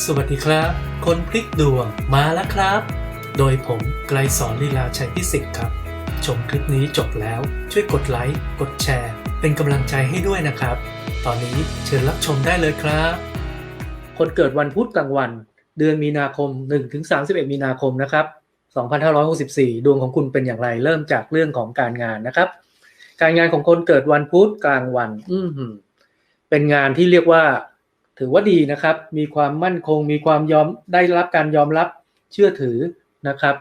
สวัสดีครับ คนพลิกดวงมาแล้วครับ โดยผมไกลสอนลีลาชัยพิสิทธิ์ครับ ชมคลิปนี้จบแล้วช่วยกดไลค์ กดแชร์ เป็นกำลังใจให้ด้วยนะครับ ตอนนี้เชิญรับชมได้เลยครับ คนเกิดวันพุธกลางวัน เดือนมีนาคม 1-31 มีนาคมนะครับ 2564 ดวงของคุณเป็นอย่างไรเริ่มจากเรื่องของการงานนะครับ การงานของคนเกิดวันพุธกลางวัน อือหือเป็นงานที่เรียกว่า ถือว่าดีนะครับ มีความมั่นคง มีความยอมได้รับการยอมรับเชื่อถือนะครับ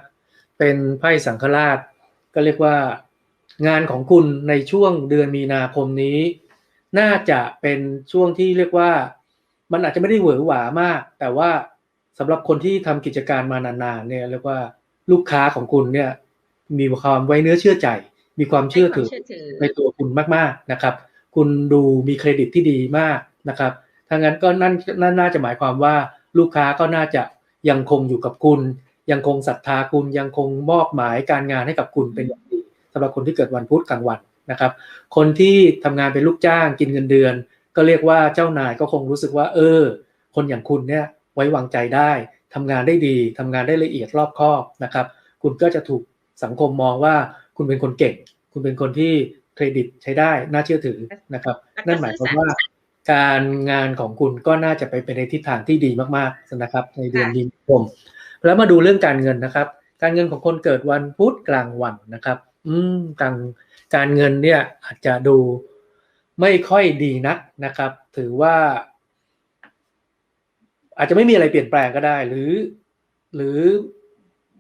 เป็นไพ่สังฆราช ก็เรียกว่างานของคุณในช่วงเดือนมีนาคมนี้ น่าจะเป็นช่วงที่เรียกว่า มันอาจจะไม่ได้เหวอหวามาก แต่ว่าสำหรับคนที่ทำกิจการมานานๆเนี่ยเรียกว่าลูกค้าของคุณเนี่ยมีความไว้เนื้อเชื่อใจ มีความเชื่อถือให้ความเชื่อถือในตัวคุณมากๆนะครับ คุณดูมีเครดิตที่ดีมากนะครับ ถ้างั้นก็นั่นนั่นน่าจะหมายความว่าลูกค้าก็น่าจะยังคงอยู่กับคุณ ยังคงศรัทธาคุณยังคงมอบหมายการงานให้กับคุณเป็นอย่างดีสำหรับคนที่เกิดวันพุธกลางวันนะครับ คนที่ทำงานเป็นลูกจ้างกินเงินเดือน ก็เรียกว่าเจ้านายก็คงรู้สึกว่า เออ คนอย่างคุณเนี่ยไว้วางใจได้ทำงานได้ดีทำงานได้ละเอียดรอบคอบนะครับ คุณก็จะถูกสังคมมองว่าคุณเป็นคนเก่ง คุณเป็นคนที่เครดิตใช้ได้น่าเชื่อถือนะครับ นั่นหมายความว่า การงานของคุณก็น่าจะไปเป็นในทิศทางที่ดีมากๆนะครับ ในเดือนมีนาคมแล้วมาดูเรื่องการเงินนะครับ การเงินของคนเกิดวันพุธกลางวันนะครับ อืมการการเงินเนี่ยอาจจะดูไม่ค่อยดีนักนะครับ ถือว่า อาจจะไม่มีอะไรเปลี่ยนแปลงก็ได้ หรือ หรือ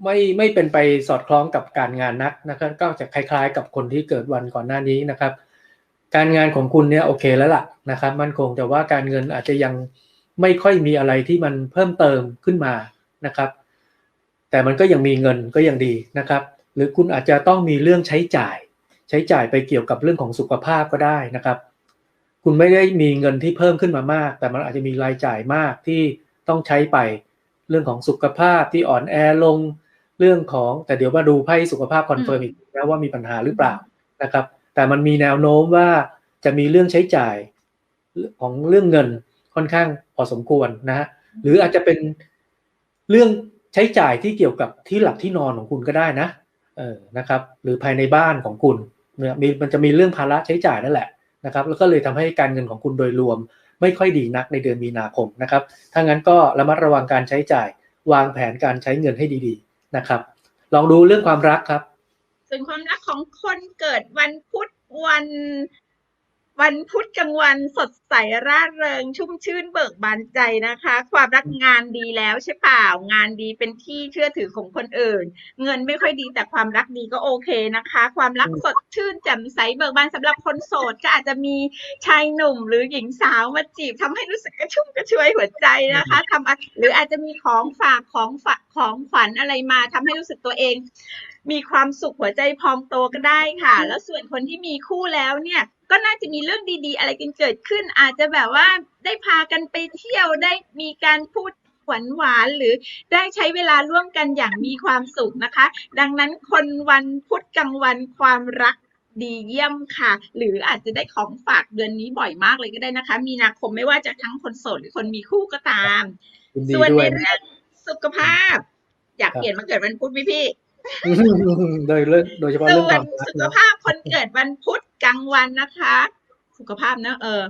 ไม่ไม่เป็นไปสอดคล้องกับการงานนักนะครับ ก็จะคล้าย ๆ กับคนที่เกิดวันก่อนหน้านี้นะครับ การงานของคุณเนี่ยโอเคแล้วล่ะนะครับมั่นคงแต่ว่าการเงินอาจจะยังไม่ค่อยมีอะไรที่มันเพิ่มเติมขึ้นมานะครับ แต่มันก็ยังมีเงินก็ยังดีนะครับ หรือคุณอาจจะต้องมีเรื่องใช้จ่าย ใช้จ่ายไปเกี่ยวกับเรื่องของสุขภาพก็ได้นะครับ คุณไม่ได้มีเงินที่เพิ่มขึ้นมามาก แต่มันอาจจะมีรายจ่ายมากที่ต้องใช้ไปเรื่องของสุขภาพที่อ่อนแอลงเรื่องของแต่เดี๋ยวมาดูไพ่สุขภาพคอนเฟิร์มอีกนะว่ามีปัญหาหรือเปล่านะครับ แต่มันมีแนวโน้มว่าจะมีเรื่องใช้จ่ายของเรื่องเงินค่อนข้างพอสมควรนะฮะหรืออาจจะเป็นเรื่องใช้จ่ายที่เกี่ยวกับที่หลับที่นอนของคุณก็ได้นะเออนะครับ หรือภายในบ้านของคุณเนี่ยมีมันจะมีเรื่องภาระใช้จ่ายนั่นแหละนะครับ แล้วก็เลยทำให้การเงินของคุณโดยรวม ไม่ค่อยดีนักในเดือนมีนาคมนะครับถ้างั้นก็ระมัดระวังการใช้จ่าย วางแผนการใช้เงินให้ดีๆนะครับ ลองดูเรื่องความรักครับ ส่วนความรักของคนเกิดวันพุธวันวันพุธกลางวันสดใสร่าเริง ชุ่มชื่นเบิกบานใจนะคะ ความรักงานดีแล้วใช่เปล่างานดีเป็นที่เชื่อถือของคนอื่น เงินไม่ค่อยดีแต่ความรักดีก็โอเคนะคะ ความรักสดชื่นแจ่มใสเบิกบานสำหรับคนโสดก็อาจจะมีชายหนุ่มหรือหญิงสาวมาจีบทำให้รู้สึกกระชุ่มกระชวยหัวใจนะคะทำอะหรืออาจจะมีของฝากของฝากของขวัญอะไรมาทำให้รู้สึกตัวเอง มีความสุขหัวใจพองโตก็ได้ค่ะ แล้วส่วนคนที่มีคู่แล้วเนี่ยก็น่าจะมีเรื่องดีๆ อะไรกันเกิดขึ้น อาจจะแบบว่าได้พากันไปเที่ยวได้มีการพูดหวานหวานๆหรือได้ใช้เวลาร่วมกันอย่างมีความสุขนะคะ ดังนั้นคนวันพุธกลางวันความรักดีเยี่ยมค่ะ หรืออาจจะได้ของฝากเดือนนี้บ่อยมากเลยก็ได้นะคะ มีนาคมไม่ว่าจะทั้งคนโสดหรือคนมีคู่ก็ตามยินดีส่วนด้ในวยเรื่องสุขภาพ อยากเปลี่ยนมาเกิดวันพุธไหมพี่ โดยเรื่องโดยเฉพาะส่เรื่องวคนวามรักสุขนะภาพคนเกิดวันพุธกลางวันนะคะ สุขภาพนะเออ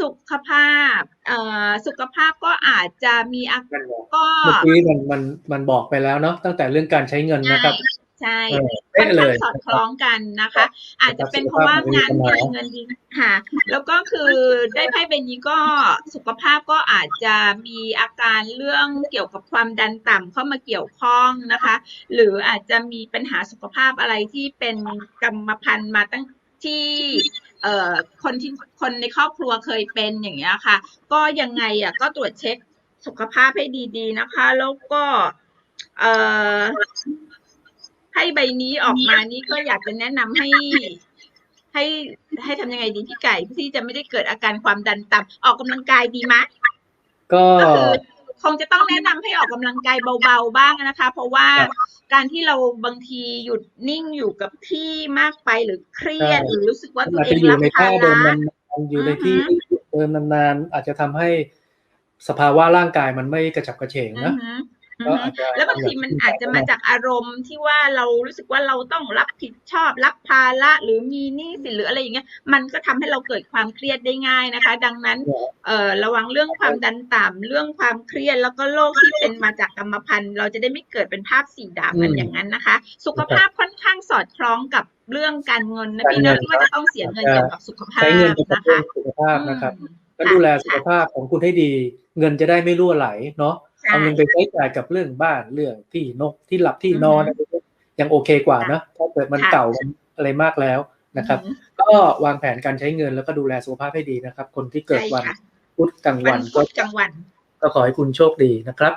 สุขภาพ เอ่อ สุขภาพก็อาจจะมีอาการก็เมื่อกี้มันมันมันบอกไปแล้วเนาะตั้งแต่เรื่องการใช้เงินนะครับใช่เออค่อเป๊ะนเลข้างยสอดคล้องกันนะคะ อาจจะเป็นเพราะว่างานดีเงินดีค่ะ แล้วก็คือได้ไพ่ใบนี้ก็สุขภาพก็ อาจจะมีอาการเรื่องเกี่ยวกับความดันต่ำเข้ามาเกี่ยวข้องนะคะ หรืออาจจะมีปัญหาสุขภาพอะไรที่เป็นกรรมพันธุ์มาตั้งที่เอ่อคนที่คนในครอบครัวเคยเป็นอย่างเงี้ยค่ะ ก็ยังไงอะก็ตรวจเช็คสุขภาพให้ดีๆนะคะ แล้วก็เอ่อให้ใบนี้ออกมานี่ก็อยากจะแนะนำให้ให้ให้ทำยังไงดีพี่ไก่ที่จะไม่ได้เกิดอาการความดันต่ำออกกำลังกายดีไหม ก็ก็คือคงจะต้องแนะนำให้ออกกำลังกายเบาๆบ้างนะคะ เพราะว่าการที่เราบางทีหยุดนิ่งอยู่กับที่มากไปหรือเครียดหรือรู้สึกว่ามันตัวอาจเอจะงอยู่รับในภาท่าเดิมระนานๆอยู่ในที่อือฮึเดิมนานๆอาจจะทำให้สภาวะร่างกายมันไม่กระฉับกระเฉงอืนะ อฮึอืก็อฮึอาจจะแล้วบางทีมันอาจจะมาจากอารมณ์ที่ว่าเรารู้สึกว่าเราต้องรับผิดชอบ รับภาระหรือมีหนี้สินหรืออะไรอย่างเงี้ยมันก็ทำให้เราเกิดความเครียดได้ง่ายนะคะ ดังนั้นเอ่อระวังเรื่องความดันต่ำเรื่องความเครียดแล้วก็โรคที่เป็นมาจากกรรมพันธุ์ เราจะได้ไม่เกิดเป็นภาพสีดาบกันอืมอย่างนั้นนะคะ สุขภาพค่อนข้างสอดคล้องกับเรื่องการเงินนะการพี่เงินะนที่ว่าจะต้องเสียเงินเกี่ยวกับสุขภาใช้พเงินเป็นนะเรื่อคะงสุขภาพนะครับอืมก็ค่ะดูแลสุขค่ะภาพของคุณให้ดี เงินจะได้ไม่รั่วไหลเนาะใช่ เอาเงินไปใช้จ่ายกับเรื่องบ้านเรื่องที่นกที่หลับที่นอนอือฮึอะไรพวกนี้ยังโอเคกว่านะถ้าเกิดมันค่ะเก่ามันอะไรมากแล้วนะครับอืมก็วางแผนการใช้เงินแล้วก็ดูแลสุขภาพให้ดีนะครับ คนที่เกิดใช่วันค่ะพุธกลางวัวันนพุก็ธกลางวันก็ขอให้คุณโชคดีนะครับ